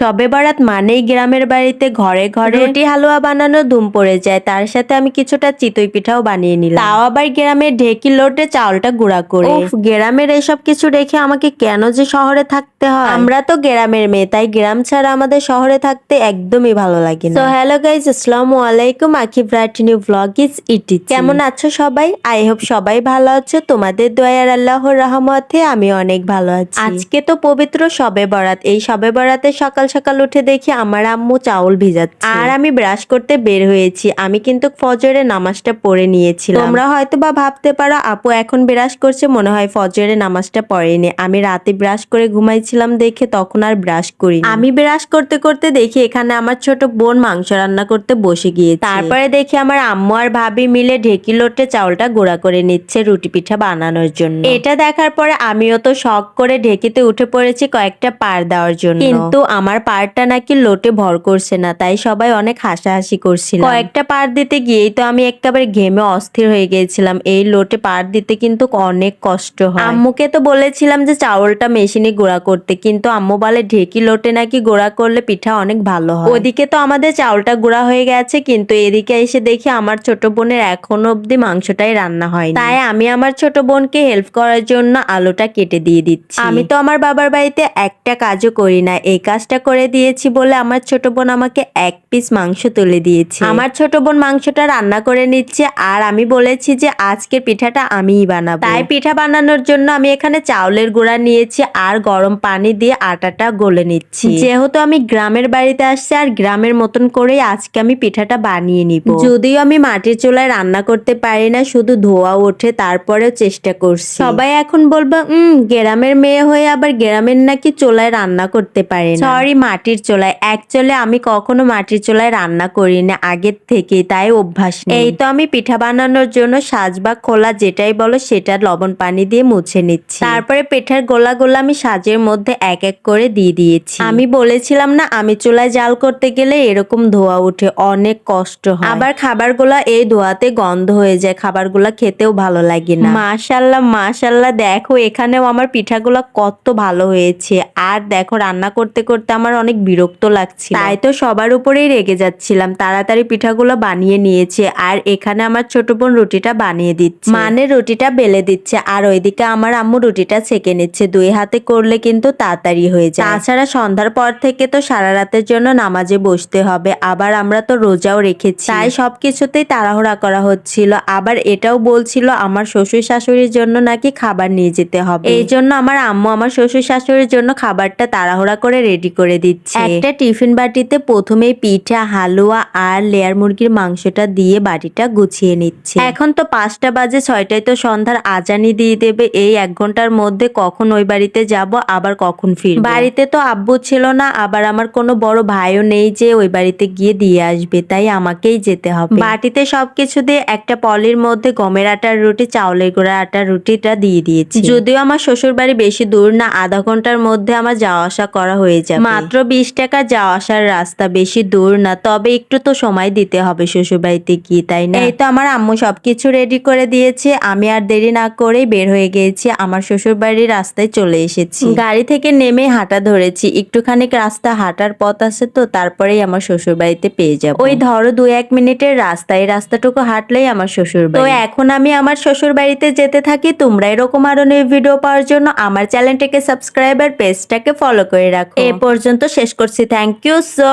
সবে বরাত মানেই গ্রামের বাড়িতে ঘরে ঘরে রুটি হালুয়া বানানো ধুম পড়ে যায়। তার সাথে আমি কিছুটা চিতই পিঠাও বানিয়ে নিলাম। তাও আবার গ্রামের ঢেকি লোটে চাউলটা গুঁড়া করে। গ্রামের এসব কিছু রেখে আমাকে কেন যে শহরে থাকতে হয়? আমরা তো গ্রামের মেয়ে তাই গ্রাম ছাড়া আমাদের শহরে থাকতে একদমই ভালো লাগে না। তো হ্যালো গাইজ আসসালামু আলাইকুম। আকিব রাটিনি ভ্লগ ইজ ইটি কেমন আছো সবাই? আই হোপ সবাই ভালো আছো। তোমাদের দয়ার আল্লাহর রহমতে আমি অনেক ভালো আছি। আজকে তো পবিত্র সবে বরাত। এই সবে বরাতে সকাল সকাল উঠে দেখি আমার আম্মু চাউল ভিজাচ্ছে। আর আমি ব্রাশ করতে বের হয়েছি। আমি কিন্তু ফজরের নামাজটা পড়ে নিয়েছিলাম। তোমরা হয়তো বা ভাবতে পারো, আপু এখন ব্রাশ করছে, মনে হয় ফজরের নামাজটা পড়েনি। আমি রাতে ব্রাশ করে ঘুমাইছিলাম দেখে তখন আর ব্রাশ করি আমি ব্রাশ করতে করতে দেখি এখানে আমার ছোট বোন মাংস রান্না করতে বসে গিয়েছে। তারপরে দেখি আমার আম্মু আর ভাবি মিলে ঢেকি লোটে চাউলটা গুঁড়া করে নিচ্ছে রুটি পিঠা বানানোর জন্য। এটা দেখার পরে আমিও তো শখ করে ঢেকিতে উঠে পড়েছি কয়েকটা পার দেওয়ার জন্য। কিন্তু আমার পারটা নাকি লোটে ভর করছে না, তাই সবাই অনেক হাসাহাসি করছিল কয়েকটা পার দিতে গিয়েই তো আমি একেবারে ঘেমে অস্থির হয়ে গিয়েছিলাম। এই লোটে পার দিতে কিন্তু অনেক কষ্ট হয়। আম্মুকে তো বলেছিলাম যে চাউলটা মেশিনে গুঁড়া করতে, কিন্তু আম্মু বলে ঢেকি লোটে নাকি গুঁড়া করলে পিঠা অনেক ভালো হয়। ওদিকে তো আমাদের চাউলটা গুঁড়া হয়ে গেছে, কিন্তু এদিকে এসে দেখি আমার ছোট বোনের এখনও অব্দি মাংসটাই রান্না হয় তাই আমি আমার ছোট বোনকে হেল্প করার জন্য আলুটা কেটে দিয়ে দিচ্ছি। আমি তো আমার বাবার বাড়িতে একটা কাজও করি না, এই কাজটা করে দিয়েছি বলে আমার ছোট বোন আমাকে এক পিস মাংস তুলে দিয়েছে। আমার ছোট বোন মাংসটা রান্না করে নিচ্ছে আর আমি বলেছি যে আজকের পিঠাটা আমিই বানাবো। তাই পিঠা বানানোর জন্য আমি এখানে চাউলের গুঁড়া নিয়েছি আর গরম পানি দিয়ে আটাটা গলে নিচ্ছি। যেহেতু আমি গ্রামের বাড়িতে আসছি আর গ্রামের মতন করেই আজকে আমি পিঠাটা বানিয়ে নিব। যদিও আমি মাটির চুলায় রান্না করতে পারি না শুধু ধোয়া ওঠে তারপরেও চেষ্টা করছি। সবাই এখন বলব উম গ্রামের মেয়ে হয়ে আবার গ্রামের নাকি চোলায় রান্না করতে পারে সরি মাটির চুলায়। অ্যাকচুয়ালি আমি কখনো মাটির চুলায় রান্না করি না আগের থেকে তাই অভ্যাস নেই। এই তো আমি পিঠা বানানোর জন্য সাজ বা খোলা যেটাই বলো সেটা লবণ পানি দিয়ে মুছে নিচ্ছি। তারপরে পিঠার গোলা গোলা আমি সাজের মধ্যে এক এক করে দিয়ে দিয়েছি। আমি বলেছিলাম না আমি চুলায় জাল করতে গেলে এরকম ধোয়া উঠে অনেক কষ্ট হয়। আবার খাবারগুলা এই ধোয়াতে গন্ধ হয়ে যায় খাবারগুলা খেতেও ভালো লাগে না। মাশাল্লাহ মাশাল্লাহ দেখো এখানেও আমার পিঠাগুলা কত ভালো হয়েছে। আর দেখো রান্না করতে করতে আমার অনেক বিরক্ত লাগছে তাই তো সবার উপরেই রেগে যাচ্ছিলাম। তাড়াতাড়ি পিঠাগুলো বানিয়ে নিয়েছে আর এখানে আমার ছোট বোন রুটিটা বানিয়ে দিচ্ছে। মানে রুটিটা বেলে দিচ্ছে আর ওইদিকে আমার আম্মু রুটিটা ছেঁকে নিচ্ছে। দুই হাতে করলে কিন্তু তাড়াতাড়ি হয়ে যায়। তাছাড়া সন্ধ্যার পর থেকে তো সারা রাতের জন্য নামাজে বসতে হবে। আবার আমরা তো রোজাও রেখেছি। তাই সবকিছুতেই তাড়াহুড়া করা হচ্ছিল। আবার এটাও বলছিল আমার শ্বশুর শাশুড়ির জন্য নাকি খাবার নিয়ে যেতে হবে। এই জন্য আমার আম্মু আমার শ্বশুর শাশুড়ির জন্য খাবারটা তাড়াহুড়া করে রেডি করে দিচ্ছে। একটা টিফিন বাটিতে প্রথমেই পিঠা হালুয়া আর লেয়ার মুরগির মাংসটা দিয়ে বাটিটা গুছিয়ে নিচ্ছে। এখন তো পাঁচটা বাজে ছয়টায় তো সন্ধ্যার আজানি দিয়ে দেবে। এই এক ঘণ্টার মধ্যে কখন ওই বাড়িতে যাব আবার কখন ফির বাড়িতে তো আব্বু ছিল না আবার আমার কোনো বড় ভাইও নেই যে ওই বাড়িতে গিয়ে দিয়ে আসবে তাই আমাকেই যেতে হবে। বাটিতে সবকিছু দিয়ে একটা পলির মধ্যে গমের আটার রুটি চাউলের গুঁড়া আটার রুটিটা দিয়ে দিয়েছি। যদিও আমার শ্বশুর বাড়ি বেশি দূর না আধা ঘণ্টার মধ্যে আমার যাওয়া আসা করা হয়ে যাবে। মাত্র বিশ টাকা যাওয়া আসার রাস্তা বেশি দূর না তবে একটু তো সময় দিতে হবে শ্বশুর বাড়িতে কি তাই না? এই তো আমার আম্মু সবকিছু রেডি করে দিয়েছে আমি আর দেরি না করেই বের হয়ে গিয়েছি আমার শ্বশুর বাড়ির রাস্তায় চলে এসেছি। গাড়ি থেকে নেমে হাঁটা ধরেছি একটুখানি রাস্তা হাঁটার পথ আছে তো তারপরেই আমার শ্বশুর বাড়িতে পেয়ে যাব। ওই ধরো দু এক মিনিটের রাস্তা এই রাস্তাটুকু হাঁটলেই আমার শ্বশুর তো এখন আমি আমার শ্বশুর বাড়িতে যেতে থাকি তোমরা এরকম আরও ভিডিও পাওয়ার জন্য আমার চ্যানেলটাকে সাবস্ক্রাইব আর পেজটাকে ফলো করে রাখো। এ পর্যন্ত শেষ করছি। থ্যাংক ইউ সো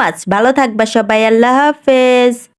মাচ ভালো থাকবা সবাই। আল্লাহ হাফেজ।